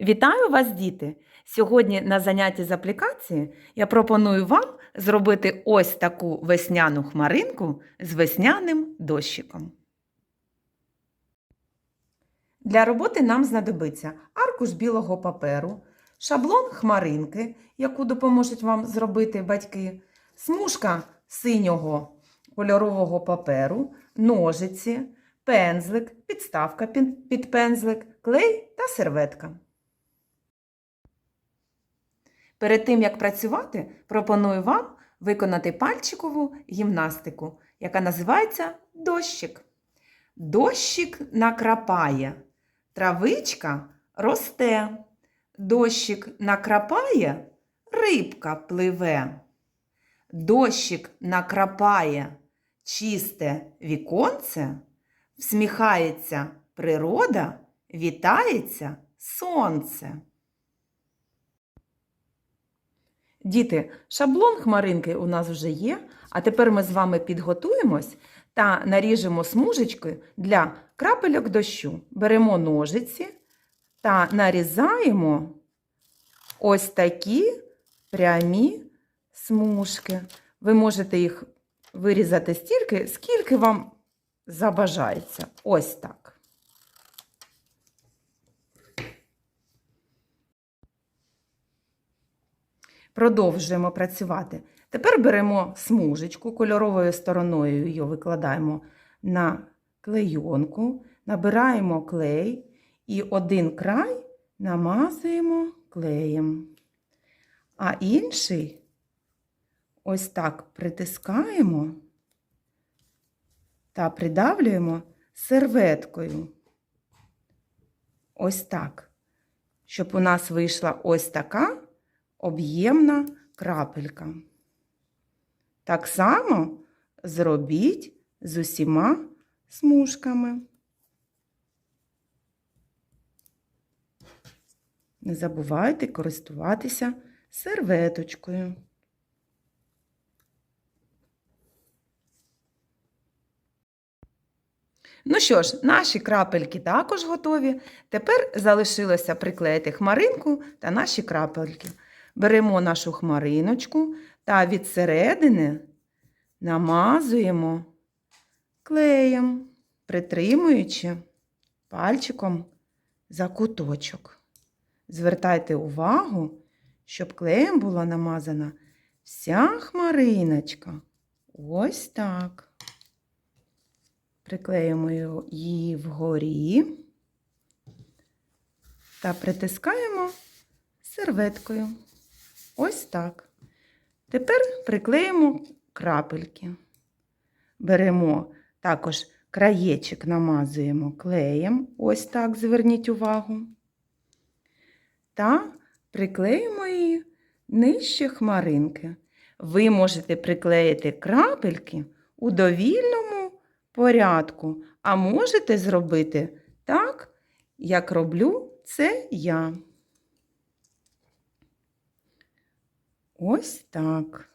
Вітаю вас, діти! Сьогодні на занятті з аплікації я пропоную вам зробити ось таку весняну хмаринку з весняним дощиком. Для роботи нам знадобиться аркуш білого паперу, шаблон хмаринки, яку допоможуть вам зробити батьки, смужка синього кольорового паперу, ножиці, пензлик, підставка під пензлик, клей та серветка. Перед тим, як працювати, пропоную вам виконати пальчикову гімнастику, яка називається дощик. Дощик накрапає, травичка росте, дощик накрапає, рибка пливе. Дощик накрапає, чисте віконце, всміхається природа, вітається сонце. Діти, шаблон хмаринки у нас вже є, а тепер ми з вами підготуємось та наріжемо смужечки для крапельок дощу. Беремо ножиці та нарізаємо ось такі прямі смужки. Ви можете їх вирізати стільки, скільки вам забажається. Ось так. Продовжуємо працювати. Тепер беремо смужечку кольоровою стороною її викладаємо на клейонку, набираємо клей і один край намазуємо клеєм, а інший ось так притискаємо та придавлюємо серветкою. Ось так, щоб у нас вийшла ось така об'ємна крапелька. Так само зробіть з усіма смужками. Не забувайте користуватися серветочкою. Ну що ж, наші крапельки також готові. Тепер залишилося приклеїти хмаринку та наші крапельки. Беремо нашу хмариночку та від середини намазуємо клеєм, притримуючи пальчиком за куточок. Звертайте увагу, щоб клеєм була намазана вся хмариночка. Ось так. Приклеїмо її вгорі та притискаємо серветкою. Ось так. Тепер приклеїмо крапельки. Беремо також краєчок, намазуємо клеєм, ось так, зверніть увагу. Та приклеїмо її нижче хмаринки. Ви можете приклеїти крапельки у довільному порядку, а можете зробити так, як роблю це я. Ось так.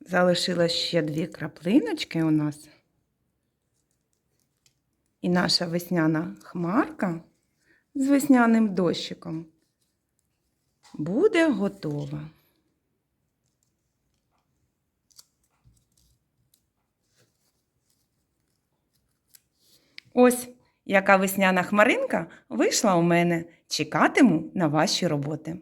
Залишилось ще дві краплиночки у нас. І наша весняна хмарка з весняним дощиком буде готова. Ось яка весняна хмаринка вийшла у мене. Чекатиму на ваші роботи.